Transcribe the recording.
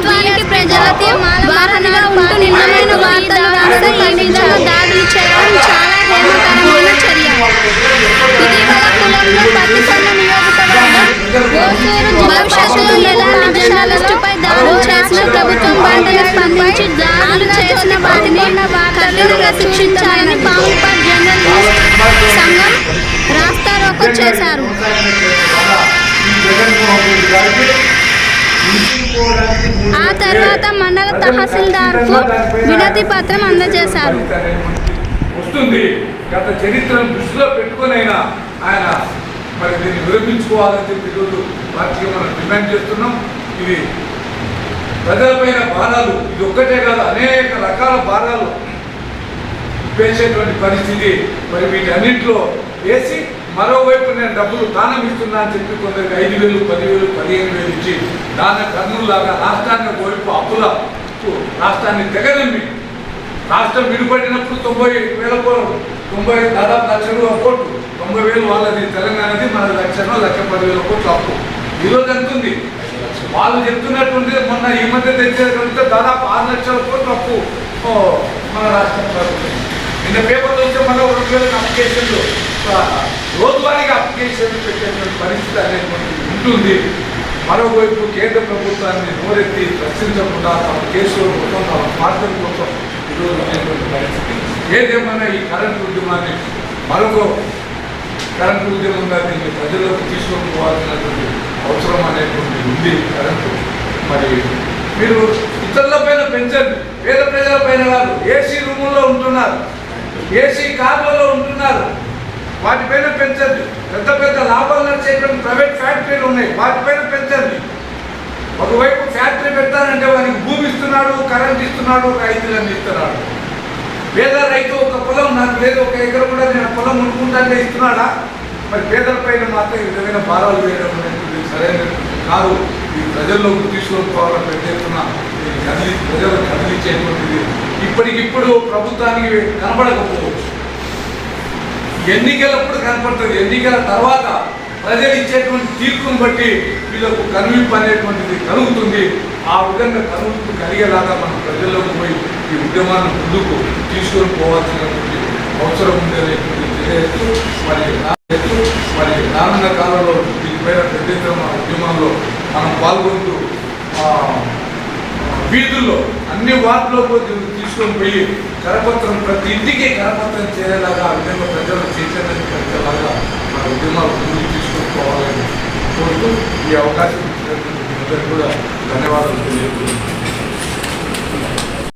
ప్రభుత్వానికి ప్రజలకి వాహనంగా ఉంటూ నిజమైన వార్తలు రావడం కనిపించడం దాడులు చేయడం చాలా హేమకరమైన చర్య. ఇటీవల కులంలో పత్తికొండ నియోజకవర్గం భవిష్యత్తులో ఎలాంటి జర్నలిస్టుపై దాడులు చేసిన ప్రభుత్వం వెంటనే స్పందించి దాడులు చేసిన వారిని కఠిన ప్రశిక్షించాలని పాముపర్ జర్నలిస్ట్ సంఘం ఆ తర్వాత మండల తహసీల్దార్కు వినతి పత్రం అందజేశారు. వస్తుంది. గత చరిత్రను దృష్టిలో పెట్టుకునైనా ఆయన మరి దీన్ని విరమించుకోవాలని చెప్పి ఈరోజు పార్టీగా మనం డిమాండ్ చేస్తున్నాం. ఇది ప్రజలపైన భారాలు ఇది ఒక్కటే కాదు అనేక రకాల భారాలు వేసేటువంటి పరిస్థితి మరి వీటన్నింటిలో వేసి మరోవైపు నేను డబ్బులు దానం ఇస్తున్నా అని చెప్పి కొందరికి ఐదు వేలు పదివేలు పదిహేను వేలు ఇచ్చి దాన కర్నూలులాగా రాష్ట్రాన్ని వైపు అప్పుల రాష్ట్రాన్ని తెగనమ్మి రాష్ట్రం విడిపడినప్పుడు తొంభై వేల తొంభై దాదాపు లక్ష రూపాయల కోట్లు తొంభై వేలు వాళ్ళది తెలంగాణది మన లక్షనో లక్ష పదివేల కోట్లు అప్పు ఈరోజు ఎంత వాళ్ళు చెప్తున్నటువంటి మొన్న ఈ మధ్య తెచ్చేదంటే దాదాపు ఆరు లక్షల కోట్లు అప్పు మన రాష్ట్రం ప్రభుత్వం. నిన్న పేపర్లో వచ్చే మన రెండు వేల అప్లికేషన్లు రోజువారీగా అప్లికేషన్లు పెట్టేటువంటి పరిస్థితి అనేటువంటిది ఉంటుంది. మరోవైపు కేంద్ర ప్రభుత్వాన్ని నోరెత్తి ప్రశ్నించకుండా తమ కేసుల కోసం తమ స్వార్థం కోసం ఈరోజు అనేటువంటి పరిస్థితి. ఏదేమైనా ఈ కరెంటు ఉద్యమాన్ని మరొక కరెంటు ఉద్యమంగా దీన్ని ప్రజల్లోకి తీసుకుపోవాల్సినటువంటి అవసరం అనేటువంటి ఉంది కరెంటు. మరి మీరు ఇతరుల పైన పెంచండి. పేద ప్రజల పైన కాదు ఏసీ రూముల్లో ఉంటున్నారు. ఏసీ కార్లలో ఉంటున్నారు. వాటిపైన పెంచండి పెద్ద పెద్ద లాభాలు నడిచేటువంటి ప్రైవేట్ ఫ్యాక్టరీలు ఉన్నాయి. వాటిపైన పెంచండి ఒకవైపు ఫ్యాక్టరీ పెడతానంటే వానికి భూమి ఇస్తున్నాడు కరెంట్ ఇస్తున్నాడు రైతులను ఇస్తున్నాడు. పేద రైతు ఒక పొలం నాకు లేదు ఒక ఎకరం కూడా నేను పొలం ఉండుకుంటానే ఇస్తున్నాడా? మరి పేదల పైన మాత్రం ఈ విధమైన భారాలు వేయడం అనేది సరైన కాదు. ఈ ప్రజల్లోకి తీసుకొని పోవాలని పెద్ద ఎత్తున ఈ కదిలి ప్రజలకు కదిలించేటువంటిది ఇప్పటికిప్పుడు ప్రభుత్వానికి కనబడకపోవచ్చు. ఎన్నికలప్పుడు కనపడుతుంది ఎన్నికల తర్వాత ప్రజలు ఇచ్చేటువంటి తీర్పును బట్టి వీళ్ళకు కనువింపు అనేటువంటిది కలుగుతుంది. ఆ విధంగా కనువింపు కలిగేలాగా మనం ప్రజల్లోకి పోయి ఈ ఉద్యమాన్ని ముందుకు తీసుకొని పోవాల్సినటువంటి అవసరం ఉంది అనేటువంటి తెలియజేస్తూ మరి మరి రానున్న కాలంలో దీనిపైన పెద్ద ఎత్తున ఉద్యమంలో మనం పాల్గొంటూ వీధుల్లో అన్ని వార్డులో తీసుకొని పోయి కరపత్రం ప్రతి ఇంటికి కరపత్రం చేరేలాగా ఆ విధంగా ప్రజలు చైతన్యం పెంచేలాగా మన ఉద్యమాలు ముందుకు తీసుకొని పోవాలని కోరుతూ ఈ అవకాశం కూడా ధన్యవాదాలు తెలియజేస్తున్నాను.